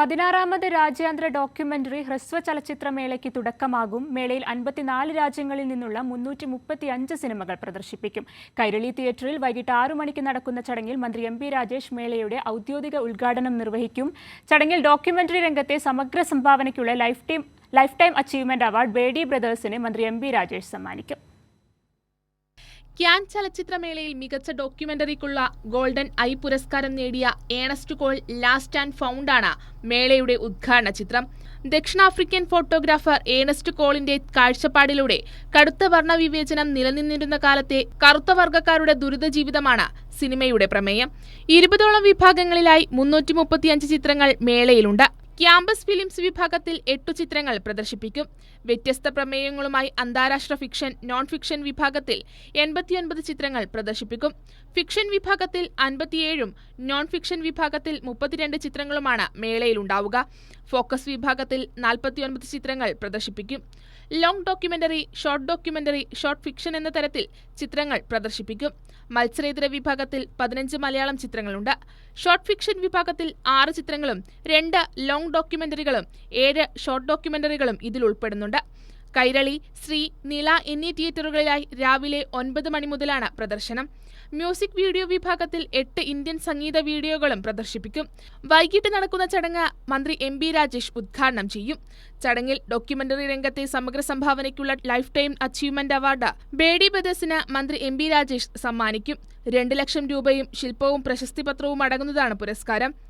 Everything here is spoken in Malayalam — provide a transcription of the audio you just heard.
പതിനാറാമത് രാജ്യാന്തര ഡോക്യുമെന്ററി ഹ്രസ്വ ചലച്ചിത്രമേളയ്ക്ക് തുടക്കമാകും. മേളയിൽ അൻപത്തിനാല് രാജ്യങ്ങളിൽ നിന്നുള്ള മുന്നൂറ്റി മുപ്പത്തി അഞ്ച് സിനിമകൾ പ്രദർശിപ്പിക്കും. കൈരളി തിയേറ്ററിൽ വൈകിട്ട് ആറു മണിക്ക് നടക്കുന്ന ചടങ്ങിൽ മന്ത്രി എം പി രാജേഷ് മേളയുടെ ഔദ്യോഗിക ഉദ്ഘാടനം നിർവഹിക്കും. ചടങ്ങിൽ ഡോക്യുമെന്ററി രംഗത്തെ സമഗ്ര സംഭാവനയ്ക്കുള്ള lifetime lifetime achievement award Bedi ബ്രദേഴ്സിനെ മന്ത്രി എം പി രാജേഷ് സമ്മാനിക്കും. ക്യാൻ ചലച്ചിത്രമേളയിൽ മികച്ച ഡോക്യുമെന്ററിക്കുള്ള ഗോൾഡൻ ഐ പുരസ്കാരം നേടിയ ഏണസ്റ്റ് കോൾ ലാസ്റ്റ് ആൻഡ് ഫൗണ്ടാണ് മേളയുടെ ഉദ്ഘാടന ചിത്രം. ദക്ഷിണാഫ്രിക്കൻ ഫോട്ടോഗ്രാഫർ ഏണസ്റ്റ് കോളിന്റെ കാഴ്ചപ്പാടിലൂടെ കടുത്ത വർണവിവേചനം നിലനിന്നിരുന്ന കാലത്തെ കറുത്ത വർഗക്കാരുടെ ദുരിത ജീവിതമാണ് സിനിമയുടെ പ്രമേയം. ഇരുപതോളം വിഭാഗങ്ങളിലായി മുന്നൂറ്റി ചിത്രങ്ങൾ മേളയിലുണ്ട്. ക്യാമ്പസ് ഫിലിംസ് വിഭാഗത്തിൽ എട്ടു ചിത്രങ്ങൾ പ്രദർശിപ്പിക്കും. വ്യത്യസ്ത പ്രമേയങ്ങളുമായി അന്താരാഷ്ട്ര ഫിക്ഷൻ നോൺ ഫിക്ഷൻ വിഭാഗത്തിൽ എൺപത്തിയൊൻപത് ചിത്രങ്ങൾ പ്രദർശിപ്പിക്കും. ഫിക്ഷൻ വിഭാഗത്തിൽ അൻപത്തിയേഴും നോൺ ഫിക്ഷൻ വിഭാഗത്തിൽ മുപ്പത്തിരണ്ട് ചിത്രങ്ങളുമാണ് മേളയിലുണ്ടാവുക. ഫോക്കസ് വിഭാഗത്തിൽ നാൽപ്പത്തിയൊൻപത് ചിത്രങ്ങൾ പ്രദർശിപ്പിക്കും. Long documentary short documentary short fiction എന്ന തരത്തിൽ ചിത്രങ്ങൾ പ്രദർശിപ്പിക്കും. മത്സരേതര വിഭാഗത്തിൽ പതിനഞ്ച് മലയാളം ചിത്രങ്ങളുണ്ട്. ഷോർട്ട് ഫിക്ഷൻ വിഭാഗത്തിൽ ആറ് ചിത്രങ്ങളും രണ്ട് ലോങ് ഡോക്യുമെന്ററികളും ഏഴ് ഷോർട്ട് ഡോക്യുമെന്ററികളും ഇതിൽ ഉൾപ്പെടുന്നുണ്ട്. കൈരളി ശ്രീ നില എന്നീ തിയേറ്ററുകളിലായി രാവിലെ ഒൻപത് മണി മുതലാണ് പ്രദർശനം. മ്യൂസിക് വീഡിയോ വിഭാഗത്തിൽ എട്ട് ഇന്ത്യൻ സംഗീത വീഡിയോകളും പ്രദർശിപ്പിക്കും. വൈകിട്ട് നടക്കുന്ന ചടങ്ങ് മന്ത്രി എം ബി രാജേഷ് ഉദ്ഘാടനം ചെയ്യും. ചടങ്ങിൽ ഡോക്യുമെന്ററി രംഗത്തെ സമഗ്ര സംഭാവനയ്ക്കുള്ള lifetime achievement award birdie ബദസിന് മന്ത്രി എം ബി രാജേഷ് സമ്മാനിക്കും. രണ്ട് ലക്ഷം രൂപയും ശില്പവും പ്രശസ്തി പത്രവും അടങ്ങുന്നതാണ് പുരസ്കാരം.